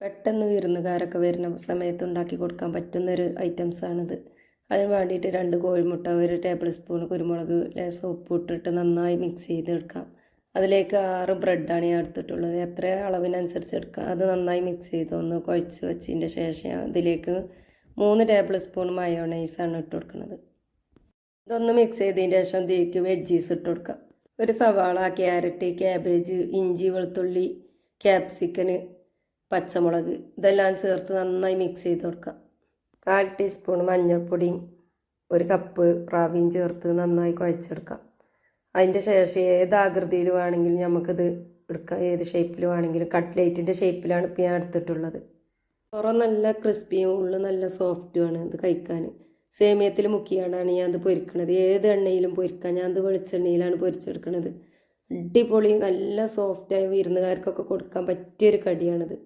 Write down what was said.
പെട്ടെന്ന് വിരുന്നുകാരൊക്കെ വരുന്ന സമയത്ത് ഉണ്ടാക്കി കൊടുക്കാൻ പറ്റുന്നൊരു ഐറ്റംസാണിത്. അതിന് വേണ്ടിയിട്ട് രണ്ട് കോഴിമുട്ട ഒരു ടേബിൾ സ്പൂൺ കുരുമുളക് ലേശം ഉപ്പ് ഇട്ടിട്ട് നന്നായി മിക്സ് ചെയ്തെടുക്കാം അതിലേക്ക് ആറ് ബ്രെഡാണ് ഞാൻ എടുത്തിട്ടുള്ളത്. എത്ര അളവിനനുസരിച്ച് എടുക്കാം? അത് നന്നായി മിക്സ് ചെയ്ത് ഒന്ന് കുഴച്ച് വെച്ചതിന്റെ ശേഷം അതിലേക്ക് മൂന്ന് ടേബിൾ സ്പൂൺ മയോണൈസാണ് ഇട്ട് കൊടുക്കുന്നത്. ഇതൊന്ന് മിക്സ് ചെയ്തതിന് ശേഷം ഇതിലേക്ക് വെജീസ് ഇട്ട് കൊടുക്കാം. ഒരു സവാള ക്യാരറ്റ് ക്യാബേജ് ഇഞ്ചി വെളുത്തുള്ളി ക്യാപ്സിക്കന് പച്ചമുളക് ഇതെല്ലാം ചേർത്ത് നന്നായി മിക്സ് ചെയ്ത് കൊടുക്കാം കാൽ ടീസ്പൂൺ മഞ്ഞൾപ്പൊടിയും ഒരു കപ്പ് റാവിയും ചേർത്ത് നന്നായി കുഴച്ചെടുക്കാം അതിന്റെ ശേഷം ഏത് ആകൃതിയിൽ വേണമെങ്കിലും നമുക്കിത് എടുക്കാം. ഏത് ഷേപ്പിൽ വേണമെങ്കിലും കട്ട്ലേറ്റിന്റെ ഷേപ്പിലാണ് ഇപ്പോൾ ഞാൻ എടുത്തിട്ടുള്ളത്. പുറം നല്ല ക്രിസ്പിയും ഉള്ളു നല്ല സോഫ്റ്റുമാണ് ഇത് കഴിക്കാൻ. സേമിയത്തിൽ മുക്കിയാണ് ഞാൻ ഇത് പൊരിക്കണത്. ഏത് എണ്ണയിലും പൊരിക്കാം. ഞാൻ ഇത് വെളിച്ചെണ്ണയിലാണ് പൊരിച്ചെടുക്കണത്. അടിപൊളി നല്ല സോഫ്റ്റായി വിരുന്നുകാർക്കൊക്കെ കൊടുക്കാൻ പറ്റിയൊരു കടിയാണിത്.